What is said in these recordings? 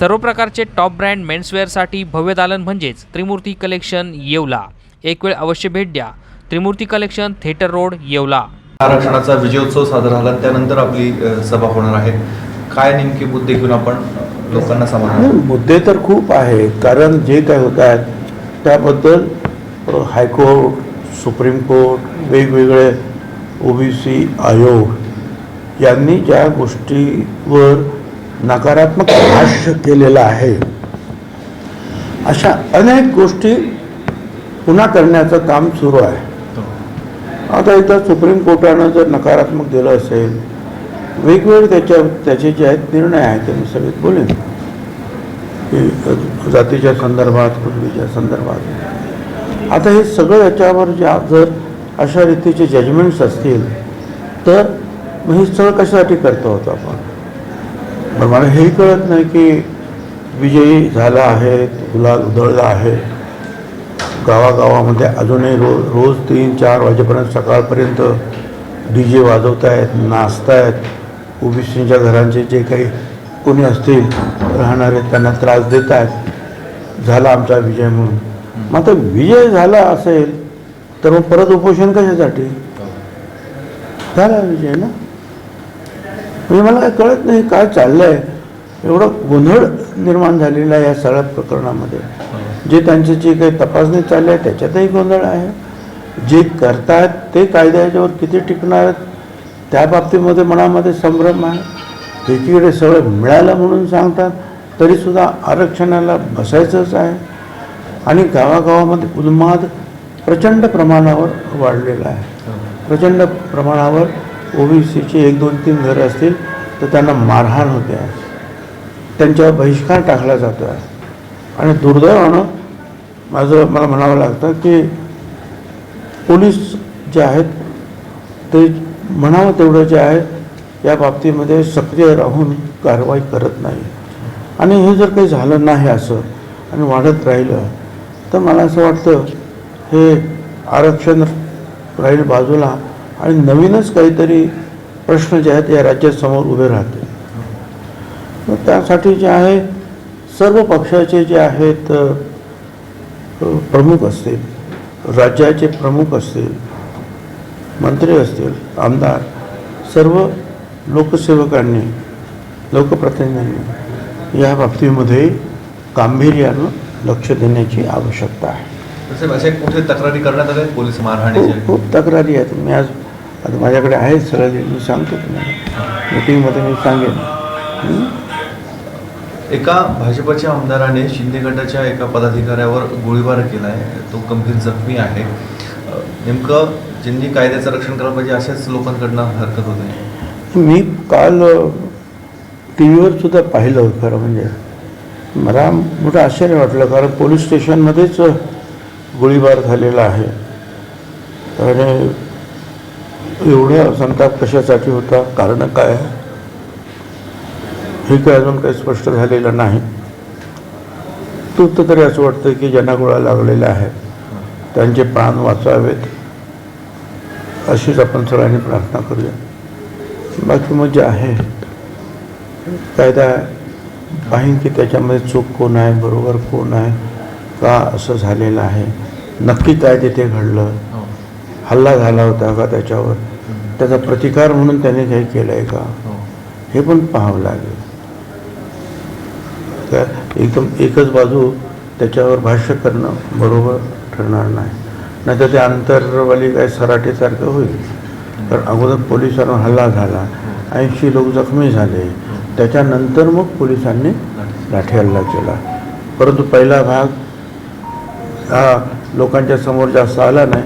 सर्व प्रकारचे top brand मेन्सवेअरसाठी भव्य दालन म्हणजेच त्रिमूर्ती कलेक्शन येवला. एक वेळ अवश्य भेट द्या. Trimurti collection theatre road Yeola. आरक्षणाचा विजयोत्सव साजरा झाला. त्यानंतर आपली सभा होणार आहे. काय नेमके मुद्दे घेऊन आपण लोकांना समाधान नाही, मुद्दे तर खूप आहे. कारण जे काय होत आहेत त्याबद्दल हायकोर्ट सुप्रीम कोर्ट वेगवेगळे ओबीसी आयोग यांनी ज्या गोष्टीवर नकारात्मक भाष्य केलेलं आहे. अशा अनेक गोष्टी पुन्हा करण्याचं काम सुरू आहे. आता इथं सुप्रीम कोर्टानं जर नकारात्मक दिलं असेल वेगवेगळे त्याच्या त्याचे जे आहेत निर्णय आहेत ते मी सगळ्यात बोलेन. की जातीच्या संदर्भात कुटुंबीच्या संदर्भात. आता हे सगळं याच्यावर ज्या जर अशा रीतीचे जजमेंट्स असतील तर मग हे सगळं कशासाठी करतो होतो आपण? पण मला हेही कळत नाही की विजयी झाला आहे गुलाल उधळला आहे. गावागावामध्ये अजूनही रो रोज तीन चार वाजेपर्यंत सकाळपर्यंत डी जे वाजवत आहेत नाचत ओबीसीच्या घरांचे जे काही कोणी असतील राहणारे त्यांना त्रास देत आहेत झाला आमचा विजय म्हणून. मग आता विजय झाला असेल तर मग परत उपोषण कशासाठी? झाला विजय ना? म्हणजे मला काय कळत नाही काय चाललंय. एवढं गोंधळ निर्माण झालेला आहे या सगळ्या प्रकरणामध्ये. जे त्यांची जी काही तपासणी चालली आहे त्याच्यातही गोंधळ आहे. जे करतात ते कायद्याच्यावर किती टिकणार आहेत? त्या बाबतीमध्ये मनामध्ये संभ्रम आहे. एकीकडे सगळं मिळालं म्हणून सांगतात तरीसुद्धा आरक्षणाला बसायचंच आहे. आणि गावागावामध्ये उन्माद प्रचंड प्रमाणावर वाढलेला आहे. प्रचंड प्रमाणावर ओबीसीचे एक दोन तीन घरं असतील तर त्यांना मारहाण होते. आहे त्यांच्यावर बहिष्कार टाकला जातो. आहे आणि दुर्दैवानं माझं मला म्हणावं लागतं की पोलीस जे आहेत ते म्हणावं तेवढं जे आहे या बाबतीमध्ये सक्रिय राहून कारवाई करत नाही. आणि हे जर काही झालं नाही असं आणि वाढत राहिलं तर मला असं वाटतं हे आरक्षण राहील बाजूला आणि नवीनच काहीतरी प्रश्न जे आहेत या राज्यासमोर उभे राहतील. मग त्यासाठी जे आहे सर्व पक्षाचे जे आहेत प्रमुख असतील राज्याचे प्रमुख असतील मंत्री असतील आमदार सर्व लोकसेवकांनी लोकप्रतिनिधींनी या बाबतीमध्ये गांभीर्यानं लक्ष देण्याची आवश्यकता आहे. तसे असे कुठे तक्रारी करण्यात आल्या पोलीस खूप मारहाणीचे? खूप तक्रारी आहेत. मी आज आता माझ्याकडे आहेत सगळं मी सांगतो तुम्हाला. मीटिंगमध्ये मी सांगेन. हं? एका भाजपच्या आमदाराने शिंदे गटाच्या एका पदाधिकाऱ्यावर गोळीबार केला आहे तो गंभीर जखमी आहे. अ, नेमकं ज्यांनी कायद्याचं रक्षण करायला पाहिजे अशाच लोकांकडनं हरकत होते मी काल टी व्हीवर सुद्धा पाहिलं खरं म्हणजे. मला मोठं आश्चर्य वाटलं कारण पोलीस स्टेशनमध्येच गोळीबार झालेला आहे. आणि एवढा संताप कशासाठी होता? कारण काय? हे काय अजून काही स्पष्ट झालेलं नाही. तू तर तरी असं वाटतं की ज्यांना गोळा लागलेला आहे त्यांचे प्राण वाचावेत. अशीच आपण सगळ्यांनी प्रार्थना करूया. बाकी मग जे आहे कायदा पाहिन की त्याच्यामध्ये चूक कोण आहे बरोबर कोण आहे का असं झालेलं आहे? नक्की काय तिथे घडलं? हल्ला झाला होता का त्याच्यावर? त्याचा प्रतिकार म्हणून त्याने काही केलं आहे का? हो. हे पण पाहावं लागेल. का एकदम एकच बाजू त्याच्यावर भाष्य करणं बरोबर ठरणार नाही. नाहीतर ते अंतरवाली काय सराटीसारखं होईल. तर अगोदर पोलिसांवर हल्ला झाला. ऐंशी लोक जखमी झाले. त्याच्यानंतर मग पोलिसांनी लाठी हल्ला केला. परंतु पहिला भाग हा लोकांच्या समोर जास्त आला नाही.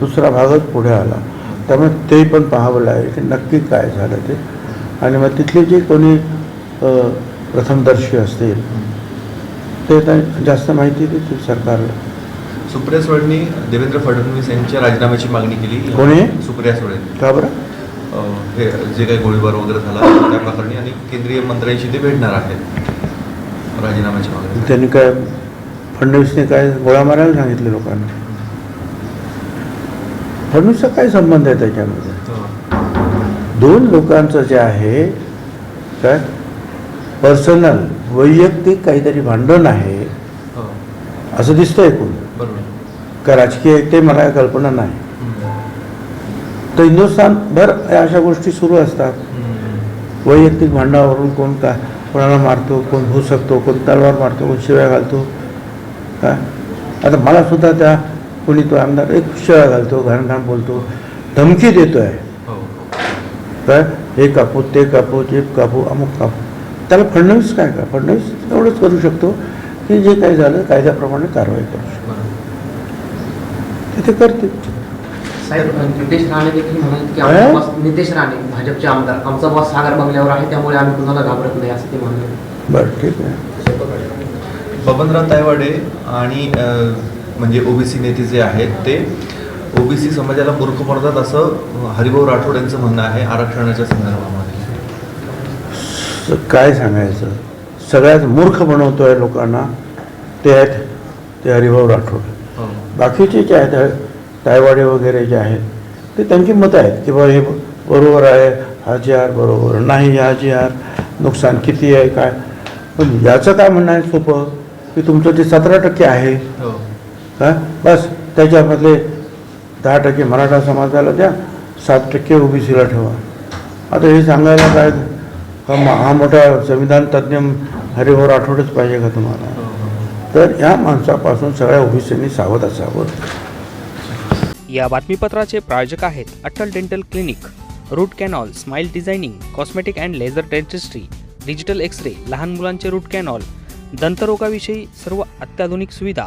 दुसरा भागच पुढे आला. त्यामुळे ते पण पाहावं लागेल की नक्की काय झालं ते. आणि मग तिथले जे कोणी प्रथमदर्शी असतील ते जास्त माहिती देतील सरकारला. सुप्रिया सुळेंनी देवेंद्र फडणवीस यांच्या राजीनाम्याची मागणी केली. कोणी? सुप्रिया सुळे. का बरं? हे जे काही गोळीबार वगैरे झाला त्या प्रकरणी आणि केंद्रीय मंत्र्यांशी ते भेटणार आहेत. राजीनाम्याची मागणी. त्यांनी काय फडणवीसने काय गोळा मारायला सांगितले लोकांना? फडणवीसचा काय संबंध आहे त्याच्यामध्ये? दोन लोकांचं जे आहे काय पर्सनल वैयक्तिक काहीतरी भांडण आहे हो. असं दिसतं बरोबर. का राजकीय ते मला कल्पना नाही. तर हिंदुस्थानभर अशा गोष्टी सुरू असतात. वैयक्तिक भांडणावरून कोण का कोणाला मारतो कोण भूसकतो कोण तलवार मारतो कोण शिव्या घालतो काय आता मला सुद्धा त्या कोणी तो आमदार एक शिव्या घालतो घाण घाण बोलतो धमकी देतो आहे हो. काय हे कापू ते कापू ते कापू अमुक कापू. त्याला फडणवीस काय का? फडणवीस एवढंच करू शकतो की जे काही झालं कायद्याप्रमाणे कारवाई करू शकतो. ते ते करते साहेब नितेश राणे देखील म्हणाले काय? नितेश राणे भाजपचे आमदार. आमचा बॉस सागर बंगल्यावर आहे त्यामुळे आम्ही कुणाला घाबरत नाही असं ते म्हणाले बरं ठीक आहे. बबनराव तायवाडे आणि म्हणजे ओबीसी नेते जे आहेत ते ओबीसी समाजाला मूर्ख बनवतात असं हरिभाऊ राठोड यांचं म्हणणं आहे आरक्षणाच्या संदर्भामध्ये. काय सांगायचं? सगळ्यात मूर्ख बनवतोय लोकांना ते आहेत ते हरिभाऊ राठोड. हो. बाकीचे जे आहेत तायवाडे वगैरे जे आहेत ते त्यांची मतं आहेत की बाबा हे बरोबर आहे हा जी आर बरोबर नाही हा जी आर नुकसान किती आहे काय? पण याचं काय म्हणणं आहे सोपं? की तुमचं ते सतरा टक्के आहे हां? बस त्याच्यामधले दहा टक्के मराठा समाजाला द्या सात टक्के ओबीसीला ठेवा. आता हे सांगायला काय? हा मोठा संविधान तज्ज्ञ हरिभाऊ राठोडच पाहिजे का तुम्हाला? तर या माणसापासून सगळ्या ओबीसींनी सावध असावं. या बातमीपत्राचे प्रायोजक आहेत Atal dental clinic root canal smile designing cosmetic and laser dentistry digital x ray लहान मुलांचे रूट कॅनॉल दंतरोगाविषयी सर्व अत्याधुनिक सुविधा.